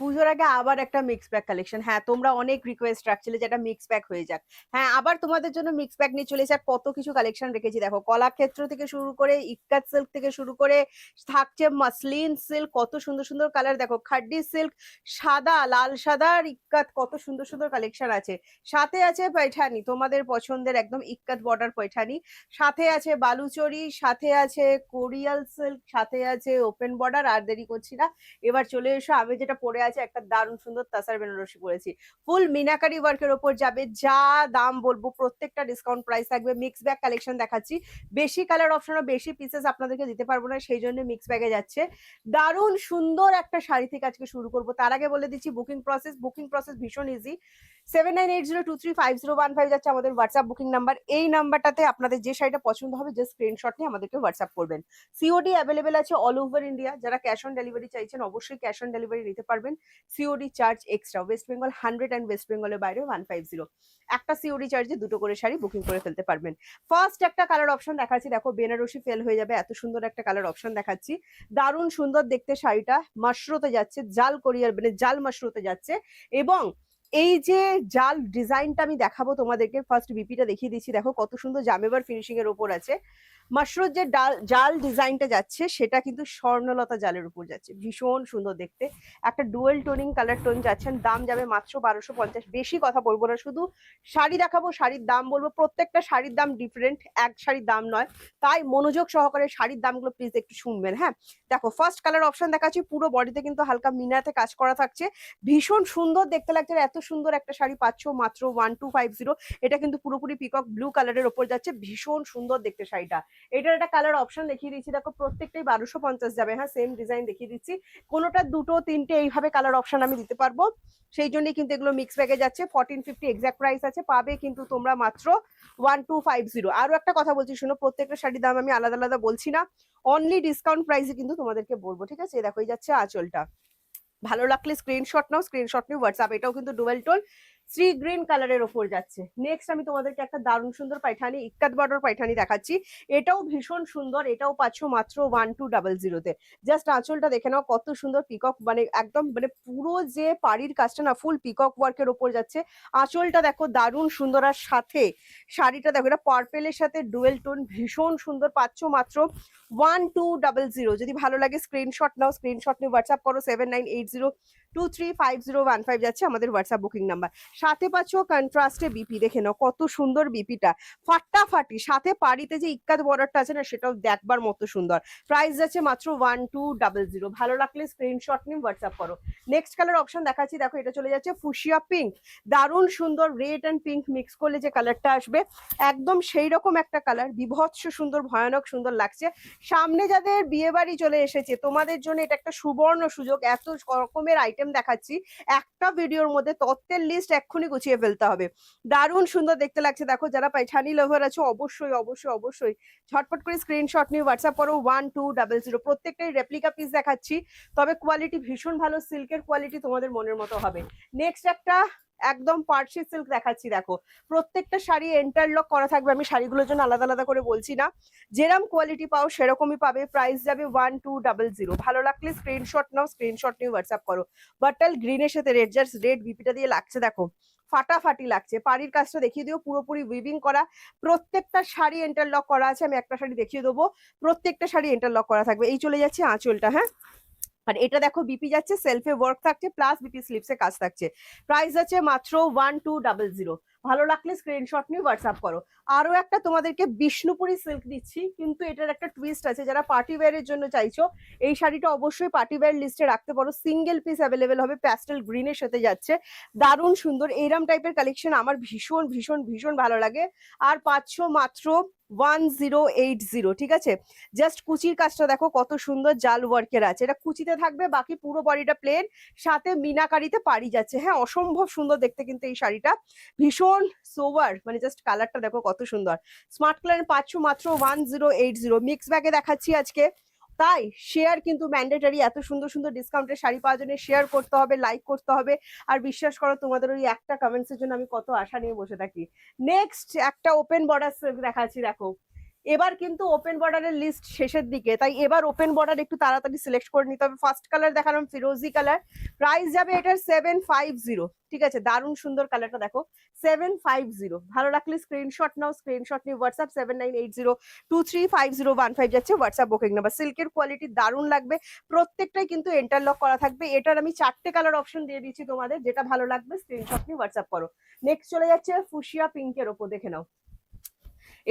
পুজোর আগে আবার একটা মিক্স প্যাক কালেকশন হ্যাঁ তোমরা অনেক রিকোয়েস্ট রাখছিলে যেটা মিক্স প্যাক হয়ে যাক। হ্যাঁ আবার তোমাদের জন্য মিক্স প্যাক নিয়ে চলে এসে কত কিছু কালেকশন রেখেছি। দেখো, কলাক্ষেত্র থেকে শুরু করে ইক্কাত সিল্ক থেকে শুরু করে থাকছে মাসলিন সিল্ক কত সুন্দর সুন্দর কালার দেখো খাড্ডি সিল্ক সাদা, লাল সাদা আর ইক্কাত কত সুন্দর সুন্দর কালেকশন আছে। সাথে আছে পৈঠানি তোমাদের পছন্দের একদম ইক্কাত বর্ডার পৈঠানি সাথে আছে বালুচরি, সাথে আছে কোরিয়াল সিল্ক সাথে আছে ওপেন বর্ডার আর দেরি করছি না। এবার চলে এসো, আমি যেটা পরে আছে একটা দারুণ সুন্দর তাসার বেনারসি পরেছি। ফুল মিনাকারি ওয়ার্কের ওপর যাবে, যা দাম বলব, প্রত্যেকটা ডিসকাউন্ট প্রাইস থাকবে। মিক্স ব্যাগ কালেকশন দেখাচ্ছি। বেশি কালার অপশন বেশি পিসেস আপনাদেরকে দিতে পারব না সেই জন্য মিক্স ব্যাগে যাচ্ছে। দারুণ সুন্দর একটা শাড়ি থেকে আজকে শুরু করব। তার আগে বলে দিচ্ছি বুকিং প্রসেস বুকিং প্রসেস ভীষণ easy seven nine eight zero two three five zero one five যাচ্ছে আমাদের হোয়াটসঅ্যাপ বুকিং নাম্বার এই নাম্বারটাতে আপনাদের যে শাড়িটা পছন্দ হবে যে স্ক্রিনশট নিয়ে আমাদেরকে হোয়াটসঅ্যাপ করবেন। সিওডি অ্যাভেলেবেল আছে অল ওভার ইন্ডিয়া যারা ক্যাশ অন ডেলিভারি চাইছেন, অবশ্যই ক্যাশ অন ডেলিভারি নিতে পারবেন। COD charge extra West Bengal hundred and West বেঙ্গলের বাইরে ওয়ান ফাইভ জিরো একটা সিওডি চার্জে দুটো করে শাড়ি বুকিং করে ফেলতে পারবেন। ফার্স্ট একটা কালার অপশন দেখাচ্ছি, দেখো বেনারসি ফেল হয়ে যাবে, এত সুন্দর একটা কালার অপশন দেখাচ্ছি। দারুণ সুন্দর দেখতে শাড়িটা, মাশরুতে যাচ্ছে, জাল কোরিয়ার মানে জাল মাশরুতে যাচ্ছে। এবং এই যে জাল ডিজাইনটা আমি দেখাবো তোমাদেরকে ফার্স্ট বিপিটা দেখিয়ে দিচ্ছি, দেখো কত সুন্দর জামেবার ফিনিশিং এর ওপর আছে। মাশরুর যে ডাল, জাল ডিজাইনটা যাচ্ছে, সেটা কিন্তু স্বর্ণলতা জালের উপর যাচ্ছে। ভীষণ সুন্দর দেখতে। একটা ডুয়েল টোনিং কালার টোন যাচ্ছেন দাম যাবে মাত্র বারোশো পঞ্চাশ। বেশি কথা বলব না, শুধু শাড়ি দেখাবো, শাড়ির দাম বলব। প্রত্যেকটা শাড়ির দাম ডিফারেন্ট এক শাড়ির দাম নয়। তাই মনোযোগ সহকারে শাড়ির দামগুলো প্লিজ একটু শুনবেন হ্যাঁ? দেখো ফার্স্ট কালার অপশন দেখাচ্ছি, পুরো বডিতে কিন্তু হালকা মিনাতে কাজ করা থাকছে। ভীষণ সুন্দর দেখতে লাগছে এত সুন্দর একটা শাড়ি পাচ্ছ মাত্র ওয়ান টু ফাইভ জিরো এটা কিন্তু পুরোপুরি পিকক ব্লু কালারের ওপর যাচ্ছে। ভীষণ সুন্দর দেখতে শাড়িটা। এটার একটা কালার অপশন দেখিয়ে দিচ্ছি। দেখো, প্রত্যেকটাই বারোশো পঞ্চাশ যাবে। হ্যাঁ সেম ডিজাইন দেখিয়ে দিচ্ছি। কোনোটা, দুটো, তিনটে এইভাবে কালার অপশন আমি দিতে পারব। সেই জন্যই কিন্তু এগুলো মিক্স ব্যাগে যাচ্ছে। ফর্টিন ফিফটি এক্সাক্ট প্রাইস আছে। পাবে কিন্তু তোমরা মাত্র ওয়ান টু ফাইভ জিরো আরও একটা কথা বলছি, শোনো, প্রত্যেকটা শাড়ির দাম আমি আলাদা আলাদা বলছি না। অনলি ডিসকাউন্ট প্রাইসে কিন্তু তোমাদেরকে বলব, ঠিক আছে? দেখো যাচ্ছে আঁচলটা। ভালো লাগলে স্ক্রিনশট নাও। স্ক্রিনশট নিয়ে হোয়াটসঅ্যাপ এটাও কিন্তু ডুয়েল টোল শ্রী গ্রিন কালারের ওপর যাচ্ছে। নেক্সট আমি তোমাদেরকে একটা দারুণ সুন্দর পাইঠানি ইক্কাত বর্ডার পাইঠানি দেখাচ্ছি। এটাও ভীষণ সুন্দর, এটাও পাচ্ছ মাত্র ওয়ান টু ডাবল জিরোতে জাস্ট আঁচলটা দেখে নাও, কত সুন্দর পিকক মানে একদম মানে পুরো যে পাড়ির কাজটা না ফুল পিকক ওয়ার্কের ওপর যাচ্ছে। আঁচলটা দেখো দারুণ সুন্দর, আর সাথে শাড়িটা দেখো, এটা পার্পেলের সাথে ডুয়েল টোন ভীষণ সুন্দর পাচ্ছ মাত্র ওয়ান টু ডাবল জিরো যদি ভালো লাগে স্ক্রিনশট নাও স্ক্রিনশট নিয়ে হোয়াটসঅ্যাপ করো seven nine eight zero two three five zero one five যাচ্ছে আমাদের হোয়াটসঅ্যাপ বুকিং নাম্বার সাথে পাচ্ছ কন্ট্রাস্টে বিপি দেখে নাও কত সুন্দর বিপিটা ফাটাফাটি, সাথে পাড়িতে যে ইক্কাত বর্ডারটা আছে না, সেটাও দেখবার মতো সুন্দর। প্রাইস যাচ্ছে মাত্র ওয়ান টু ডাবল জিরো ভালো লাগলে স্ক্রিনশট নিয়ে হোয়াটসঅ্যাপ করো। নেক্সট কালার অপশন দেখাচ্ছি। দেখো এটা চলে যাচ্ছে ফুশিয়া পিঙ্ক দারুণ সুন্দর রেড অ্যান্ড পিঙ্ক মিক্স করলে যে কালারটা আসবে, একদম সেই রকম একটা কালার বিভৎস সুন্দর, ভয়ানক সুন্দর লাগছে। সামনে যাদের বিয়ে বাড়ি চলে এসেছে, তোমাদের জন্য এটা একটা সুবর্ণ সুযোগ। এত রকমের আইটেম দেখাচ্ছি। একটা ভিডিওর মধ্যে তত্ত্বের লিস্ট এক্ষুনি গুছিয়ে ফেলতে হবে। দারুণ সুন্দর দেখতে লাগছে। দেখো, যারা পাইছানি লোভার আছে, অবশ্যই অবশ্যই অবশ্যই ঝটপট করে স্ক্রিনশট নিয়ে হোয়াটসঅ্যাপ করো ওয়ান টু ডাবল জিরো প্রত্যেকটাই রেপ্লিকা পিস দেখাচ্ছি। তবে কোয়ালিটি ভীষণ ভালো। সিল্কের কোয়ালিটি তোমাদের মনের মতো হবে। নেক্সট একটা একদম পার্সি সিল্ক দেখাচ্ছি, দেখো। প্রত্যেকটা শাড়ি এন্টারলক করা থাকবে, আমি শাড়িগুলোর জন্য আলাদা আলাদা করে বলছি না। যেরকম কোয়ালিটি পাও সেরকমই পাবে প্রাইস যাবে ওয়ান টু ডাবল জিরো ভালো লাগলে স্ক্রিনশট নাও স্ক্রিনশট নিয়ে হোয়াটসঅ্যাপ করো। বাটাল গ্রিনের সাথে রেড জাস্ট রেড বিপিটা দিয়ে লাগছে, দেখো। ফাটাফাটি লাগছে। পাড়ির কাজটা দেখিয়ে দিও, পুরোপুরি উইভিং করা। প্রত্যেকটা শাড়ি এন্টারলক করা আছে, আমি একটা শাড়ি দেখিয়ে দেবো। প্রত্যেকটা শাড়ি এন্টারলক করা থাকবে। এই চলে যাচ্ছে আঁচলটা হ্যাঁ? আর এটা দেখো বিপি যাচ্ছে সেলফে ওয়ার্ক থাকছে প্লাস বিপি স্লিপসে কাজ থাকছে। প্রাইস আছে মাত্র ওয়ান টু ডাবল জিরো ভালো লাগলে স্ক্রিনশট নিয়ে হোয়াটসঅ্যাপ করো। আরও একটা তোমাদেরকে বিষ্ণুপুরি সিল্ক দিচ্ছি, কিন্তু এটার একটা টুইস্ট আছে। যারা পার্টি ওয়্যারের জন্য চাইছো, এই শাড়িটা অবশ্যই পার্টি ওয়্যার লিস্টে রাখতে পারো। সিঙ্গেল পিস অ্যাভেলেবেল হবে প্যাস্টেল গ্রিনের সাথে যাচ্ছে। দারুণ সুন্দর এইরম টাইপের কালেকশন আমার ভীষণ ভীষণ ভীষণ ভালো লাগে। আর পাচ্ছ মাত্র ওয়ান জিরো এইট জিরো ঠিক আছে? জাস্ট কুচির কাজটা দেখো কত সুন্দর জাল ওয়ার্কের আছে। এটা কুচিতে থাকবে, বাকি পুরো বডিটা প্লেন সাথে মিনাকারিতে পারি যাচ্ছে। হ্যাঁ অসম্ভব সুন্দর দেখতে কিন্তু এই শাড়িটা। ভীষণ সোভার মানে জাস্ট কালারটা দেখো কত সুন্দর। স্মার্ট কালার পাচ্ছ মাত্র one zero eight zero mix ব্যাগে দেখাচ্ছি আজকে। তাই শেয়ার কিন্তু ম্যান্ডেটারি এত সুন্দর সুন্দর ডিসকাউন্টের শাড়ি পাওয়ার জন্য শেয়ার করতে হবে লাইক করতে হবে। আর বিশ্বাস করো, তোমাদের ওই একটা কমেন্টসের জন্য আমি কত আশা নিয়ে বসে থাকি। নেক্সট একটা ওপেন বর্ডার দেখাচ্ছি, দেখো। এবার কিন্তু ওপেন বর্ডারের লিস্ট শেষের দিকে, তাই এবার ওপেন বর্ডার একটু তাড়াতাড়ি সিলেক্ট করে নিতে হবে। ফার্স্ট কালার দেখালাম ফিরোজি কালার প্রাইস যাবে এটার সেভেন ফাইভ জিরো ঠিক আছে? দারুণ সুন্দর কালারটা দেখো সেভেন ফাইভ জিরো ভালো লাগলে স্ক্রিনশট নাও স্ক্রিনশট নিয়ে WhatsApp seven nine eight zero two three five zero one five যাচ্ছে হোয়াটসঅ্যাপ বুকিং নাম্বার সিল্কের কোয়ালিটি দারুণ লাগবে, প্রত্যেকটাই কিন্তু ইন্টারলক করা থাকবে। এটার আমি চারটে কালার অপশন দিয়ে দিচ্ছি তোমাদের, যেটা ভালো লাগবে স্ক্রিনশট নিয়ে হোয়াটসঅ্যাপ করো। নেক্সট চলে যাচ্ছে ফুশিয়া পিঙ্কের ওপর, দেখে নাও।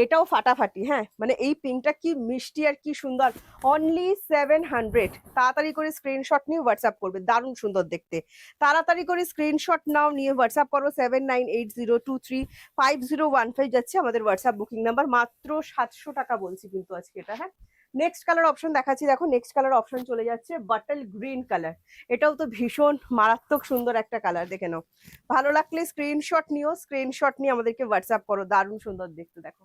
এটাও ফাটাফাটি হ্যাঁ? মানে এই পিঙ্কটা কি মিষ্টি আর কি সুন্দর। অনলি সেভেন হান্ড্রেড তাড়াতাড়ি করে স্ক্রিনশট নিয়ে হোয়াটসঅ্যাপ করবে, দারুণ সুন্দর দেখতে। তাড়াতাড়ি করে স্ক্রিনশট নাও, নিয়ে হোয়াটসঅ্যাপ করো seven nine eight zero two three five zero one five যাচ্ছে আমাদের হোয়াটসঅ্যাপ বুকিং নাম্বার মাত্র সাতশো টাকা বলছি কিন্তু আজকে এটা হ্যাঁ? নেক্সট কালার অপশন দেখাচ্ছি, দেখো নেক্সট কালার অপশন চলে যাচ্ছে বাটল গ্রিন কালার এটাও তো ভীষণ মারাত্মক সুন্দর একটা কালার দেখে নাও। ভালো লাগলে স্ক্রিনশট নিও স্ক্রিনশট নিয়ে আমাদেরকে হোয়াটসঅ্যাপ করো, দারুণ সুন্দর দেখতে, দেখো।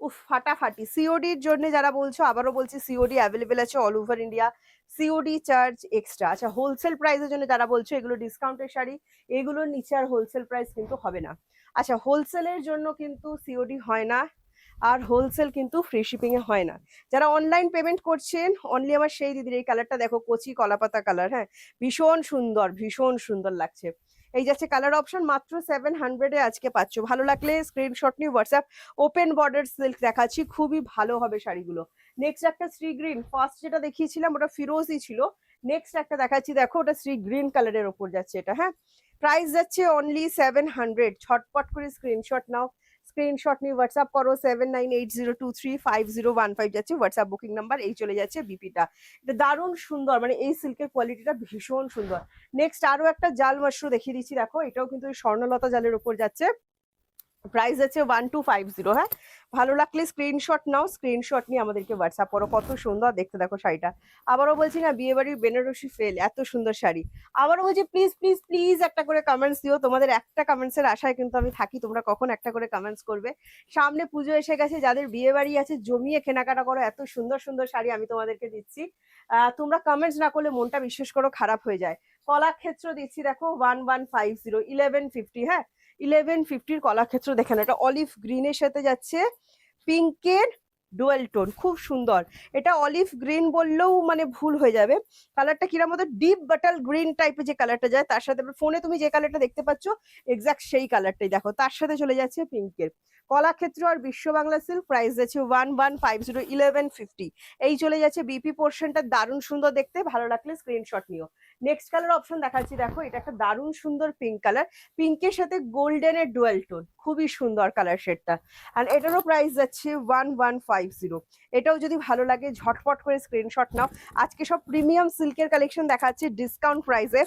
উফ, ফাটাফাটি। সিওডির জন্য যারা বলছো, আবারও বলছি সিওডি অ্যাভেলেবেল আছে all over India COD charge extra আচ্ছা হোলসেল প্রাইসের জন্য যারা বলছো, এগুলো ডিসকাউন্টের শাড়ি, এগুলোর নিচে আর হোলসেল প্রাইস কিন্তু হবে না। আচ্ছা হোলসেলের জন্য কিন্তু সিওডি হয় না, আর হোলসেল কিন্তু ফ্রি শিপিং এ হয় না। যারা অনলাইন পেমেন্ট করছেন অনলি আমার সেই দিদির এই কালারটা দেখো, কচি কলাপাতা কালার হ্যাঁ? ভীষণ সুন্দর ভীষণ সুন্দর লাগছে। এই যাচ্ছে কালার অপশন মাত্র সেভেন হান্ড্রেডে আজকে পাচ্ছ। ভালো লাগলে স্ক্রিনশট নিয়ে হোয়াটসঅ্যাপ ওপেন বর্ডার সিল্ক দেখাচ্ছি, খুবই ভালো হবে শাড়িগুলো। নেক্সট একটা শ্রী গ্রিন ফার্স্ট যেটা দেখিয়েছিলাম ওটা ফিরোজই ছিল। নেক্সট একটা দেখাচ্ছি, দেখো ওটা শ্রী গ্রিন কালারের ওপর যাচ্ছে এটা হ্যাঁ? প্রাইস যাচ্ছে অনলি সেভেন হান্ড্রেড ছটপট করে স্ক্রিনশট নাও। স্ক্রিনশট নিয়ে হোয়াটসঅ্যাপ করো seven nine eight zero two three five zero one five যাচ্ছে হোয়াটসঅ্যাপ বুকিং নাম্বার এই চলে যাচ্ছে বিপিটা এটা দারুণ সুন্দর মানে এই সিল্কের কোয়ালিটিটা ভীষণ সুন্দর। নেক্সট আরও একটা জাল মাশরু দেখিয়ে দিচ্ছি, দেখো, এটাও কিন্তু স্বর্ণলতা জালের উপর যাচ্ছে। প্রাইস আছে ওয়ান টু ফাইভ জিরো হ্যাঁ? ভালো লাগলে স্ক্রিনশট নাও স্ক্রিনশট নিয়ে আমাদেরকে হোয়াটসঅ্যাপ করো। কত সুন্দর, দেখতে দেখো শাড়িটা। আবারও বলছি না, বিয়ে বাড়ির বেনারসি ফেল এত সুন্দর শাড়ি। আবারও বলছি প্লিজ প্লিজ প্লিজ একটা করে কমেন্টস দিও। তোমাদের একটা কমেন্টসের আশায় কিন্তু আমি থাকি, তোমরা কখন একটা করে কমেন্টস করবে। সামনে পুজো এসে গেছে, যাদের বিয়ে বাড়ি আছে, জমিয়ে কেনাকাটা করো। এত সুন্দর সুন্দর শাড়ি আমি তোমাদেরকে দিচ্ছি। তোমরা কমেন্টস না করলে মনটা বিশ্বাস করো, খারাপ হয়ে যায়। কলাক্ষেত্র দিচ্ছি, দেখো one one five zero eleven fifty হ্যাঁ? ইলেভেন ফিফটির কলাক্ষেত্র দেখেন, এটা অলিভ গ্রিনের সাথে যাচ্ছে পিঙ্কের ডুয়েল টোন খুব সুন্দর। এটা অলিভ গ্রিন বললেও মানে ভুল হয়ে যাবে। কালারটা কিরম মতো ডিপ বাটাল গ্রিন টাইপের যে কালারটা যায়, তার সাথে ফোনে তুমি যে কালারটা দেখতে পাচ্ছ এক্সাক্ট সেই কালারটাই দেখো, তার সাথে চলে যাচ্ছে পিঙ্কের কলাক্ষেত্র আর বিশ্ব বাংলা সিল্ক প্রাইস যাচ্ছে one one five zero eleven fifty এই চলে যাচ্ছে বিপি পোর্শনটা দারুণ সুন্দর দেখতে, ভালো লাগলে স্ক্রিনশট নিও। নেক্সট কালার অপশন দেখাচ্ছি, দেখো, এটা একটা দারুণ সুন্দর পিঙ্ক কালার পিঙ্কের সাথে গোল্ডেনের ডুয়েল টোন খুবই সুন্দর কালার শেডটা আর এটারও প্রাইস যাচ্ছে ওয়ান ওয়ান ফাইভ জিরো এটাও যদি ভালো লাগে, ঝটপট করে স্ক্রিনশট নাও। আজকে সব প্রিমিয়াম সিল্কের কালেকশন দেখাচ্ছে ডিসকাউন্ট প্রাইসে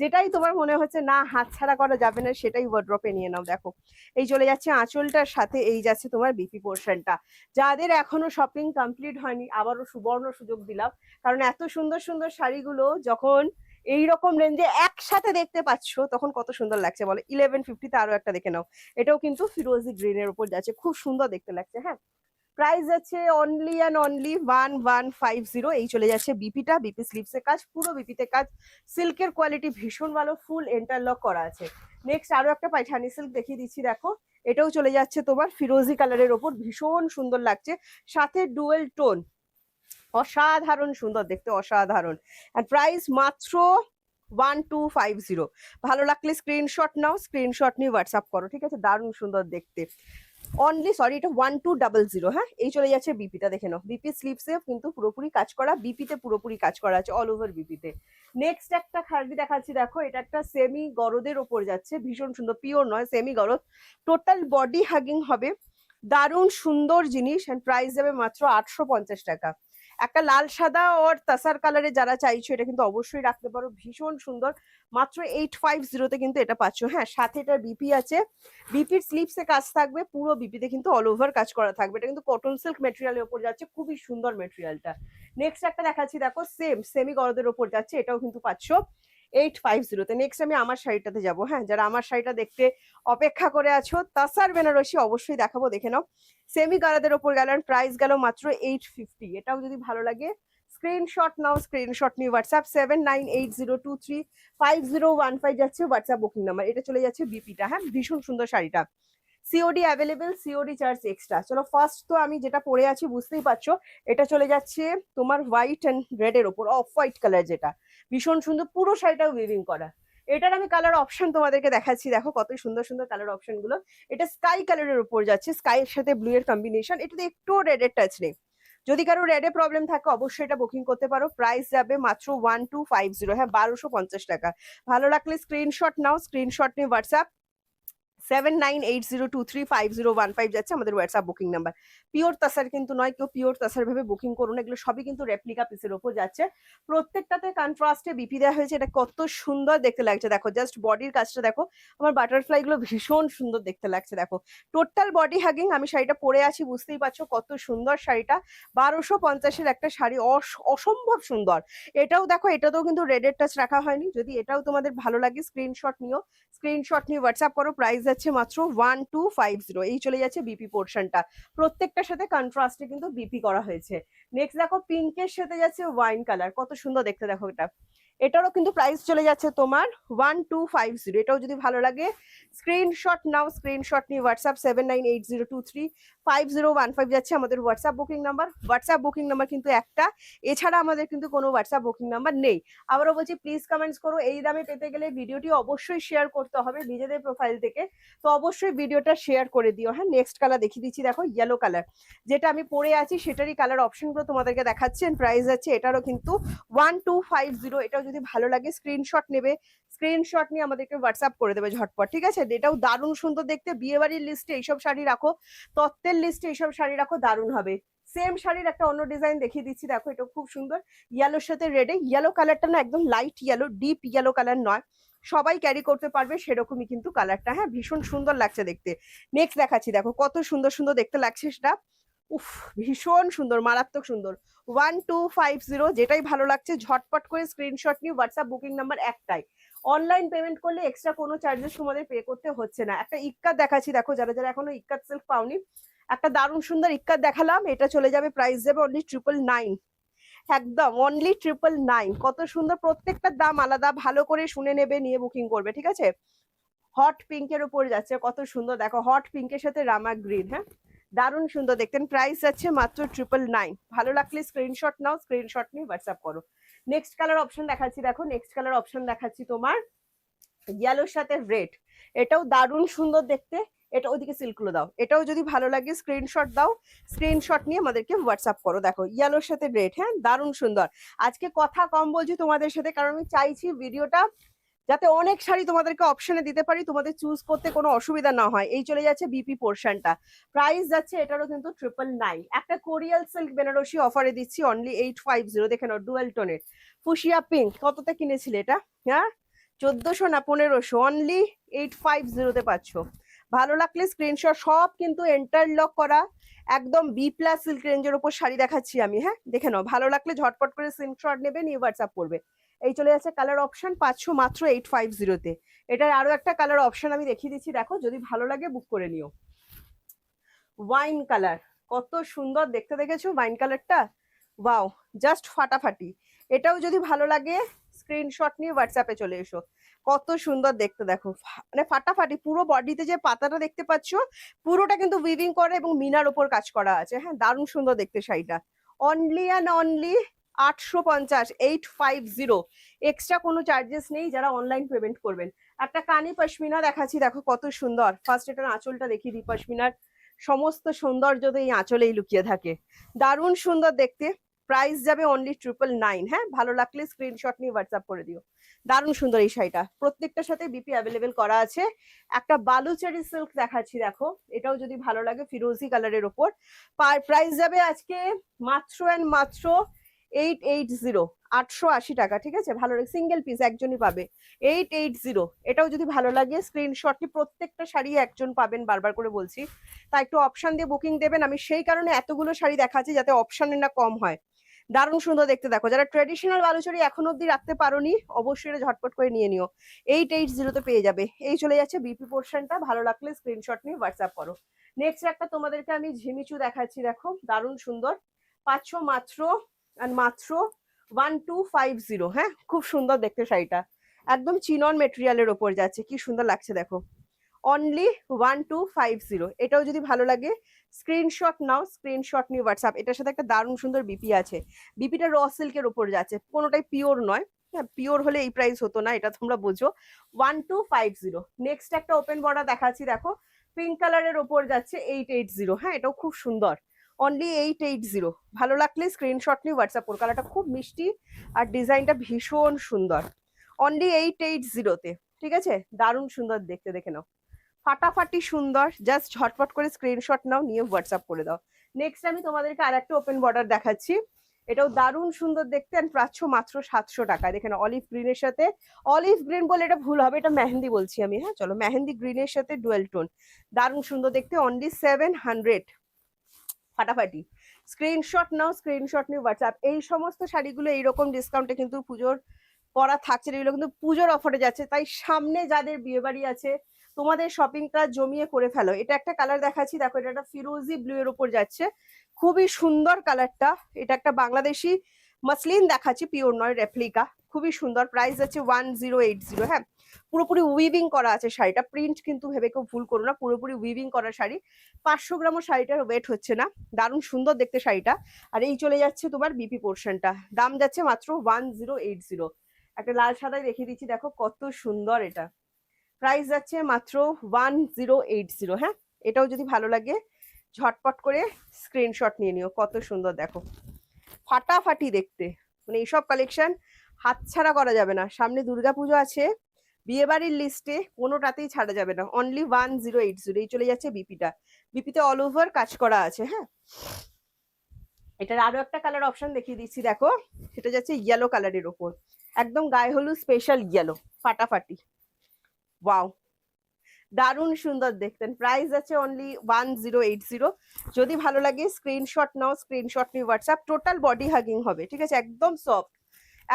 যেটাই তোমার মনে হচ্ছে, না হাতছাড়া করা যাবে না, সেটাই ওয়ার্ড্রপে নিয়ে নাও, দেখো। এই চলে যাচ্ছে আঁচলটার সাথে, এই যাচ্ছে তোমার বিপি পোর্শনটা যাদের এখনও শপিং কমপ্লিট হয়নি, আবারও সুবর্ণ সুযোগ দিলাম। কারণ এত সুন্দর সুন্দর শাড়িগুলো যখন এই রকম রেঞ্জে একসাথে দেখতে পাচ্ছ, তখন কত সুন্দর লাগছে বলো? ইলেভেন ফিফটিতে আরও একটা দেখে নাও। এটাও কিন্তু ফিরোজি গ্রিনের উপর যাচ্ছে। খুব সুন্দর দেখতে লাগছে হ্যাঁ? প্রাইস যাচ্ছে only and only one one five zero এই চলে যাচ্ছে বিপিটা বিপি স্লিপসের কাজ, পুরো বিপিতে কাজ। সিল্কের কোয়ালিটি ভীষণ ভালো ফুল এন্টারলক করা আছে। নেক্সট আরও একটা পাইঠানি সিল্ক দেখিয়ে দিচ্ছি, দেখো। এটাও চলে যাচ্ছে তোমার ফিরোজি কালারের ওপর, ভীষণ সুন্দর লাগছে। সাথে ডুয়েল টোন অসাধারণ সুন্দর, দেখতে অসাধারণ। অ্যান্ড প্রাইস মাত্র ওয়ান টু ফাইভ জিরো ভালো লাগলে স্ক্রিনশট নাও স্ক্রিনশট নিয়ে হোয়াটসঅ্যাপ করো, ঠিক আছে? দারুণ সুন্দর দেখতে। অনলি সরি এটা ওয়ান টু ডাবল জিরো হ্যাঁ? এই চলে যাচ্ছে বিপিটা দেখে নাও। বিপি স্লিপসে কিন্তু পুরোপুরি কাজ করা বিপিতে পুরোপুরি কাজ করা আছে অল ওভার বিপিতে নেক্সট একটা খারবি দেখাচ্ছি, দেখো, এটা একটা সেমি গরদের ওপর যাচ্ছে, ভীষণ সুন্দর পিওর নয় সেমি গরদ। টোটাল বডি হাগিং হবে, দারুণ সুন্দর জিনিস অ্যান্ড প্রাইস যাবে মাত্র আটশো পঞ্চাশ টাকা। একটা লাল, সাদা ওর তাসার কালারে যারা চাইছো এটা কিন্তু অবশ্যই রাখতে পারো। ভীষণ সুন্দর। মাত্র এইট ফাইভ জিরোতে কিন্তু এটা পাচ্ছ। হ্যাঁ সাথে এটা বিপি আছে। বিপির স্লিপসে কাজ থাকবে, পুরো বিপিতে কিন্তু অল ওভার কাজ করা থাকবে। এটা কিন্তু কটন সিল্ক মেটেরিয়ালের ওপর যাচ্ছে, খুবই সুন্দর মেটেরিয়ালটা নেক্সট একটা দেখাচ্ছি, দেখো সেম সেমি গরদের ওপর যাচ্ছে, এটাও কিন্তু পাচ্ছ। এইট ফাইভ জিরোতে নেক্সট আমি আমার শাড়িটাতে যাব। হ্যাঁ যারা আমার শাড়িটা দেখতে অপেক্ষা করে আছো তাসার বেনারসি অবশ্যই দেখাবো, দেখে নাও। সেমি গালাদের ওপর গেল প্রাইস গেল মাত্র এইট ফিফটি এটাও যদি ভালো লাগে স্ক্রিনশট নাও স্ক্রিনশট নিয়ে WhatsApp seven nine eight zero two three five zero one five যাচ্ছে হোয়াটসঅ্যাপ বুকিং নাম্বার এটা চলে যাচ্ছে বিপিটা হ্যাঁ? ভীষণ সুন্দর শাড়িটা। COD available COD charge extra চলো ফার্স্ট তো আমি যেটা পরে আছি, বুঝতেই পারছ, এটা চলে যাচ্ছে তোমার হোয়াইট অ্যান্ড রেড এর ওপর অফ হোয়াইট কালার যেটা। ভীষণ সুন্দর, পুরো শাড়িটাও উইভিং করা। এটার আমি কালার অপশন তোমাদেরকে দেখাচ্ছি। দেখো কত সুন্দর সুন্দর কালার অপশনগুলো। এটা স্কাই কালারের উপর যাচ্ছে। স্কাই এর সাথে ব্লু এর কম্বিনেশন এটাতে একটু রেড এর টাচ নেই। যদি কারও রেডে প্রবলেম থাকে, অবশ্যই এটা বুকিং করতে পারো। প্রাইস যাবে মাত্র ওয়ান টু ফাইভ জিরো হ্যাঁ বারোশো পঞ্চাশ টাকা। ভালো লাগলে স্ক্রিনশট নাও। স্ক্রিনশট নিয়ে WhatsApp seven nine eight zero two three five zero one five যাচ্ছে আমাদের WhatsApp booking number pure tussar কিন্তু নয়, কেউ পিওর তাসার ভেবে বুকিং করুন, এগুলো সবই কিন্তু রেপ্লিকা পিসের ওপর যাচ্ছে। প্রত্যেকটাতে কন্ট্রাস্টে বিপি দেওয়া হয়েছে, এটা কত সুন্দর দেখতে লাগছে। দেখো জাস্ট বডির কাজটা দেখো, আমার বাটারফ্লাই গুলো ভীষণ সুন্দর দেখতে লাগছে, দেখো। টোটাল বডি হাগিং আমি শাড়িটা পরে আছি, বুঝতেই পারছ কত সুন্দর শাড়িটা। বারোশো পঞ্চাশের একটা শাড়ি অস- অসম্ভব সুন্দর। এটাও দেখো, এটাতেও কিন্তু রেডের টাচ রাখা হয়নি। যদি এটাও তোমাদের ভালো লাগে স্ক্রিনশট নিও। স্ক্রিনশট নিয়ে হোয়াটসঅ্যাপ করো প্রাইস যাচ্ছে মাত্র ওয়ান টু ফাইভ জিরো এই চলে যাচ্ছে বিপি পোর্শনটা প্রত্যেকটার সাথে কন্ট্রাস্টে কিন্তু বিপি করা হয়েছে। নেক্সট দেখো পিঙ্কের সাথে যাচ্ছে ওয়াইন কালার কত সুন্দর দেখতে দেখো এটা। এটারও কিন্তু প্রাইস চলে যাচ্ছে তোমার ওয়ান টু ফাইভ জিরো এটাও যদি ভালো লাগে স্ক্রিনশট নাও স্ক্রিনশট নিয়ে WhatsApp seven nine eight zero two three five zero one five যাচ্ছে আমাদের WhatsApp booking number WhatsApp booking number কিন্তু একটা, এছাড়া আমাদের কিন্তু কোনো হোয়াটসঅ্যাপ বুকিং নাম্বার নেই। আবারও বলছি প্লিজ কমেন্টস করো। এই দামে পেতে গেলে ভিডিওটি অবশ্যই শেয়ার করতে হবে নিজেদের প্রোফাইল থেকে। তো অবশ্যই ভিডিওটা শেয়ার করে দিও। হ্যাঁ নেক্সট কালার দেখিয়ে দিচ্ছি, দেখো ইয়েলো কালার যেটা আমি পরে আছি, সেটারই কালার অপশনগুলো তোমাদেরকে দেখাচ্ছেন প্রাইস আছে এটারও কিন্তু ওয়ান টু ফাইভ জিরো এটাও যদি ভালো লাগে স্ক্রিনশট নেবে স্ক্রিনশট নিয়ে আমাদেরকে হোয়াটসঅ্যাপ করে দেবে ঝটপট, ঠিক আছে? এটাও দারুণ সুন্দর দেখতে বিয়ে বাড়ির লিস্টে এইসব শাড়ি রাখো, তত্ত্বের লিস্টে এইসব শাড়ি রাখো, দারুণ হবে। সেম শাড়ির একটা অন্য ডিজাইন দেখিয়ে দিচ্ছি, দেখো এটা খুব সুন্দর ইয়েলোর সাথে রেডে ইয়েলো কালারটা না একদম light yellow deep yellow colour নয়। সবাই ক্যারি করতে পারবে, সেরকমই কিন্তু কালারটা হ্যাঁ? ভীষণ সুন্দর লাগছে দেখতে। নেক্সট দেখাচ্ছি, দেখো কত সুন্দর সুন্দর দেখতে লাগছে সেটা। উফ, ভীষণ সুন্দর, মারাত্মক সুন্দর। ওয়ান টু ফাইভ জিরো যেটাই ভালো লাগছে, ঝটপট করে স্ক্রিনশট নিয়ে হোয়াটসঅ্যাপ বুকিং নাম্বার একটাই। অনলাইন পেমেন্ট করলে এক্সট্রা কোনো চার্জেস তোমাদের পে করতে হচ্ছে না। একটা ইক্কাত দেখাচ্ছি, দেখো, যারা যারা এখনও ইক্কাত সিল্ক পাওনি, একটা দারুণ সুন্দর ইক্কাত দেখালাম, এটা চলে যাবে প্রাইস যাবে অনলি ট্রিপল নাইন একদম অনলি ট্রিপল নাইন কত সুন্দর প্রত্যেকটার দাম আলাদা, ভালো করে শুনে নেবে, নিয়ে বুকিং করবে, ঠিক আছে? হট পিঙ্কের উপর যাচ্ছে, কত সুন্দর, দেখো হট পিঙ্কের সাথে রামা গ্রিন হ্যাঁ? দারুণ সুন্দর, দেখতেন প্রাইস আছে মাত্র ট্রিপল নাইন ভালো লাগলে স্ক্রিনশট নাও স্ক্রিনশট নিয়ে হোয়াটসঅ্যাপ করো। নেক্সট কালার অপশন দেখাচ্ছি, দেখো নেক্সট কালার অপশন দেখাচ্ছি তোমার। ইয়েলোর সাথে রেড এটাও দারুণ সুন্দর দেখতে। এটা ওইদিকে সিল্কগুলো দাও। এটাও যদি ভালো লাগে স্ক্রিনশট দাও। স্ক্রিনশট নিয়ে আমাদেরকে হোয়াটসঅ্যাপ করো। দেখো ইয়েলোর সাথে রেড হ্যাঁ? দারুণ সুন্দর। আজকে কথা কম বলছি তোমাদের সাথে, কারণ আমি চাইছি ভিডিওটা যাতে অনেক শাড়ি তোমাদেরকে অপশনে দিতে পারি, তোমাদের চুজ করতে কোনো অসুবিধা না হয়। এই চলে যাচ্ছে বিপি পোর্শনটা প্রাইস যাচ্ছে এটারও কিন্তু ট্রিপল নাইন একটা কোরিয়াল সিল্ক বেনারসি অফারে দিচ্ছি অনলি এইট ফাইভ জিরো দেখে নাও ডুয়েল টোনের ফুশিয়া পিঙ্ক কততে কিনেছিলে এটা? হ্যাঁ? চোদ্দশো না পনেরোশো? অনলি এইট ফাইভ জিরোতে পাচ্ছ। ভালো লাগলে স্ক্রিনশট সব কিন্তু এন্টারলক করা। একদম বি প্লাস সিল্ক রেঞ্জের উপর শাড়ি দেখাচ্ছি আমি হ্যাঁ? দেখে নাও, ভালো লাগলে ঝটপট করে স্ক্রিনশট নেবে, নিয়ে হোয়াটসঅ্যাপ করবে। এই চলে যাচ্ছে কালার অপশন পাচ্ছ মাত্র এইট ফাইভ জিরোতে এটার আরও একটা কালার অপশন আমি দেখিয়ে দিচ্ছি, দেখো, যদি ভালো লাগে বুক করে নিও। ওয়াইন কালার কত সুন্দর দেখতে দেখেছ ওয়াইন কালারটা ওয়াও জাস্ট ফাটাফাটি। এটাও যদি ভালো লাগে স্ক্রিনশট নিয়ে হোয়াটসঅ্যাপে চলে এসো। কত সুন্দর দেখতে দেখো। মানে ফাটাফাটি, পুরো বডিতে যে পাতাটা দেখতে পাচ্ছ, পুরোটা কিন্তু উইভিং করা এবং মিনার ওপর কাজ করা আছে। হ্যাঁ দারুণ সুন্দর দেখতে শাড়িটা। অনলি অ্যান্ড অনলি আটশো পঞ্চাশ এইট ফাইভ জিরো এক্সট্রা কোনো চার্জেস নেই, যারা অনলাইন পেমেন্ট করবেন। একটা কানি পশমিনা দেখাচ্ছি, দেখো কত সুন্দর। ফার্স্ট এটার আঁচলটা দেখিয়ে দিই, পশমিনার। সমস্ত সৌন্দর্য এই আঁচলেই লুকিয়ে থাকে। দারুণ সুন্দর দেখতে। প্রাইস যাবে অনলি ট্রিপল নাইন হ্যাঁ? ভালো লাগলে স্ক্রিনশট নিয়ে হোয়াটসঅ্যাপ করে দিও। দারুণ সুন্দর এই শাড়িটা। প্রত্যেকটার সাথে বিপি অ্যাভেলেবেল করা আছে। একটা বালুচারি সিল্ক দেখাচ্ছি, দেখো। এটাও যদি ভালো লাগে, ফিরোজি কালারের ওপর। প্রাইস যাবে আজকে মাত্র অ্যান্ড মাত্র এইট এইট জিরো আটশো আশি টাকা, ঠিক আছে? ভালো সিঙ্গেল পিস একজনই পাবে। এইট এইট জিরো এটাও যদি ভালো লাগে স্ক্রিনশটটি প্রত্যেকটা শাড়ি একজন পাবেন, বারবার করে বলছি। তা একটু অপশন দিয়ে বুকিং দেবেন, আমি সেই কারণে এতগুলো শাড়ি দেখাচ্ছি যাতে অপশনের না কম হয়। দারুণ সুন্দর দেখতে দেখো, যারা ট্রেডিশনাল বালুচরি এখন অব্দি রাখতে পারোনি, অবশ্যই ঝটপট করে নিয়ে নিও। এইট এইট জিরোতে পেয়ে যাবে। এই চলে যাচ্ছে বিপি পোর্শনটা ভালো লাগলে স্ক্রিনশট নিয়ে হোয়াটসঅ্যাপ করো। নেক্সট একটা তোমাদেরকে আমি ঝিমিচু দেখাচ্ছি, দেখো, দারুণ সুন্দর। পাঁচশো মাত্র আর মাত্র ওয়ান টু ফাইভ জিরো হ্যাঁ? খুব সুন্দর দেখতে শাড়িটা। একদম চিনন মেটেরিয়ালের ওপর যাচ্ছে। কি সুন্দর লাগছে, দেখো। Only one two five zero এটাও যদি ভালো লাগে স্ক্রিনশট নাও স্ক্রিনশট নিয়ে হোয়াটসঅ্যাপ এটার সাথে একটা দারুণ সুন্দর বিপি আছে। বিপিটা র সিল্কের উপর যাচ্ছে। কোনোটাই পিওর নয়। হ্যাঁ পিওর হলে এই প্রাইস হতো না, এটা তোমরা বোঝো। One two five zero next একটা ওপেন বর্ডার দেখাচ্ছি, দেখো। পিঙ্ক কালারের ওপর যাচ্ছে এইট এইট জিরো হ্যাঁ এটাও খুব সুন্দর। অনলি এইট এইট জিরো ভালো লাগলে স্ক্রিনশট নিয়ে হোয়াটসঅ্যাপ করো। কালারটা খুব মিষ্টি আর ডিজাইনটা ভীষণ সুন্দর। অনলি এইট এইট জিরোতে ঠিক আছে? দারুণ সুন্দর দেখতে, দেখে নাও। ফাটাফাটি সুন্দর জাস্ট ঝটপট করে স্ক্রিনশট নাও, নিয়ে হোয়াটসঅ্যাপ করে দাও। নেক্সট আমি তোমাদেরকে আর একটা ওপেন বর্ডার দেখাচ্ছি। এটাও দারুণ সুন্দর দেখতে অ্যান্ড প্রাচ্য মাত্র সাতশো টাকা দেখেন অলিভ গ্রিনের সাথে অলিভ গ্রিন বলে এটা ভুল হবে, এটা মেহেন্দি বলছি আমি হ্যাঁ? চলো, মেহেন্দি গ্রিনের সাথে ডুয়েল টোন দারুণ সুন্দর দেখতে অনলি সেভেন হান্ড্রেড ফাটাফাটি। স্ক্রিনশট নাও স্ক্রিনশট নিয়ে হোয়াটসঅ্যাপ এই সমস্ত শাড়িগুলো এইরকম ডিসকাউন্টে কিন্তু পুজোর পরা থাকছে এগুলো কিন্তু পুজোর অফারে যাচ্ছে। তাই সামনে যাদের বিয়ে বাড়ি আছে, তোমাদের শপিংটা জমিয়ে করে ফেলো। এটা একটা কালার দেখাচ্ছি, দেখো এটা একটা ফিরোজি ব্লু এর উপর যাচ্ছে। খুবই সুন্দর কালারটা এটা একটা বাংলাদেশি মাসলিন দেখাচ্ছি পিওর নয় রেপ্লিকা খুবই সুন্দর। প্রাইস আছে ওয়ান জিরো এইট জিরো হ্যাঁ? পুরোপুরি উইভিং করা আছে শাড়িটা। প্রিন্ট কিন্তু ভেবে কেউ ভুল করো না, পুরোপুরি উইভিং করা শাড়ি। পাঁচশো গ্রামও শাড়িটার ওয়েট হচ্ছে না। দারুণ সুন্দর দেখতে শাড়িটা। আর এই চলে যাচ্ছে তোমার বিপি পোর্শনটা দাম যাচ্ছে মাত্র ওয়ান জিরো এইট জিরো একটা লাল সাদায় দেখিয়ে দিচ্ছি, দেখো কত সুন্দর এটা। প্রাইস যাচ্ছে মাত্র ওয়ান জিরো এইট জিরো হ্যাঁ? এটাও যদি ভালো লাগে, ঝটপট করে স্ক্রিনশট নিয়ে নিও। কত সুন্দর দেখো। ফাটাফাটি দেখতে। মানে এইসব কালেকশন হাতছাড়া করা যাবে না। সামনে দুর্গাপুজো আছে। বিয়েবাড়ির লিস্টে কোনোটাতেই ছাড়া যাবে না। Only one zero eight zero এই চলে যাচ্ছে বিপিটা বিপিতে অল ওভার কাজ করা আছে হ্যাঁ? এটার আরও একটা কালার অপশন দেখিয়ে দিচ্ছি, দেখো। সেটা যাচ্ছে ইয়েলো কালারের ওপর। একদম গায়ে হলুদ স্পেশাল ইয়েলো ফাটাফাটি। ওয়াও দারুণ সুন্দর দেখতেন। প্রাইস আছে only one zero eight zero যদি ভালো লাগে স্ক্রিনশট নাও স্ক্রিনশট নিয়ে হোয়াটসঅ্যাপ টোটাল বডি হাগিং হবে, ঠিক আছে? একদম সফট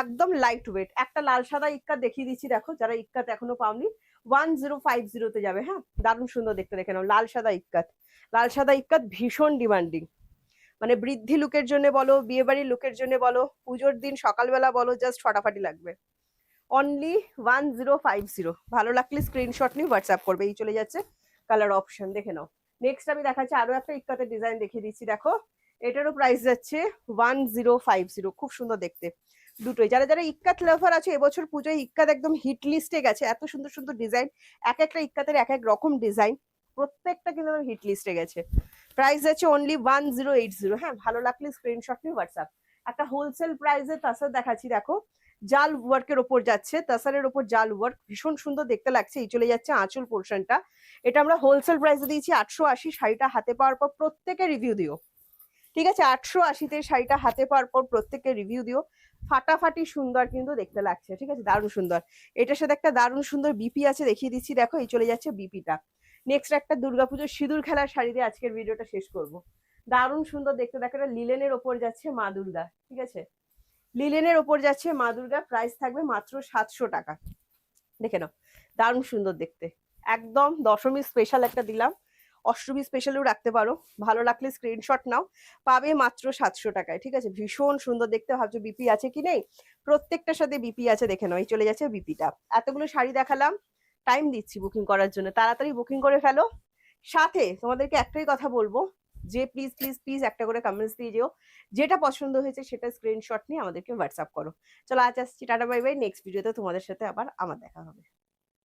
একদম লাইট ওয়েট একটা লাল সাদা ইক্কা দেখিয়ে দিচ্ছি, দেখো, যারা ইক্কাত এখনও পাওনি। ওয়ান জিরো ফাইভ জিরোতে যাবে হ্যাঁ? দারুণ সুন্দর দেখতে দেখে নাও, লাল সাদা ইক্কাত লাল সাদা ইক্কাত ভীষণ ডিমান্ডিং মানে বৃদ্ধি লুকের জন্য বলো বিয়ে বাড়ির লুকের জন্য বলো, পুজোর দিন সকালবেলা বলো জাস্ট ফাটাফাটি লাগবে। Only one zero five zero ভালো লাগলে স্ক্রিনশট নিয়ে হোয়াটসঅ্যাপ করবে, এই চলে যাচ্ছে কালার অপশন দেখে নাও। নেক্সট আমি দেখাচ্ছি আরও একটা ইক্কাতের ডিজাইন দেখিয়ে দিচ্ছি, দেখো। এটারও প্রাইস যাচ্ছে ওয়ান জিরো ফাইভ জিরো খুব সুন্দর দেখতে। দুটোই। যারা যারা ইক্কাত লাভার আছে, এবছর পুজোয় ইক্কাত একদম হিট লিস্টে গেছে। এত সুন্দর সুন্দর ডিজাইন এক একটা ইক্কাতের এক এক রকম ডিজাইন প্রত্যেকটা কিন্তু হিট লিস্টে গেছে। প্রাইস আছে only one zero eight zero হ্যাঁ ভালো লাগলে স্ক্রিনশট নিয়ে হোয়াটসঅ্যাপ একটা হোলসেল প্রাইসে তাসার দেখাচ্ছি, দেখো। জাল ওয়ার্কের ওপর যাচ্ছে, তাসারের ওপর জাল ওয়ার্ক ভীষণ সুন্দর দেখতে লাগছে। এই চলে যাচ্ছে আঁচল পোর্শনটা এটা আমরা হোলসেল প্রাইসে দিয়েছি আটশো আশি, শাড়িটা হাতে পাওয়ার পর প্রত্যেকে রিভিউ দিও। ঠিক আছে, আটশো আশিতে শাড়িটা হাতে পাওয়ার পর প্রত্যেককে রিভিউ দিও। ফাটাফাটি সুন্দর কিন্তু দেখতে লাগছে, ঠিক আছে? দারুণ সুন্দর। এটার সাথে একটা দারুণ সুন্দর বিপি আছে, দেখিয়ে দিচ্ছি। দেখো, এই চলে যাচ্ছে বিপিটা নেক্সট একটা দুর্গাপুজোর সিঁদুর খেলার শাড়ি দিয়ে আজকের ভিডিওটা শেষ করব। দারুণ সুন্দর দেখতে। দেখো, এটা লিলেনের ওপর যাচ্ছে মা দুর্গা, ঠিক আছে? লিলেনের ওপর যাচ্ছে মা দুর্গা প্রাইস থাকবে মাত্র সাতশো টাকা। দেখে নাও, দারুণ সুন্দর দেখতে। একদম দশমী স্পেশাল একটা দিলাম। অষ্টমী স্পেশালও রাখতে পারো। ভালো লাগলে স্ক্রিনশট নাও। পাবে মাত্র সাতশো টাকায়, ঠিক আছে? ভীষণ সুন্দর দেখতে ভাবছ বিপি আছে কি নেই? প্রত্যেকটার সাথে বিপি আছে, দেখে নাও, এই চলে যাচ্ছে বিপিটা এতগুলো শাড়ি দেখালাম টাইম দিচ্ছি বুকিং করার জন্য। তাড়াতাড়ি বুকিং করে ফেলো। সাথে তোমাদেরকে একটাই কথা বলব, যে প্লিজ প্লিজ প্লিজ একটা করে কমেন্টস দিয়ে যেও। যেটা পছন্দ হয়েছে সেটা স্ক্রিনশট নিয়ে আমাদেরকে হোয়াটসঅ্যাপ করো। চলো আজ আসছি, টাটা বাই বাই নেক্সট ভিডিওতে তোমাদের সাথে আবার আমার দেখা হবে।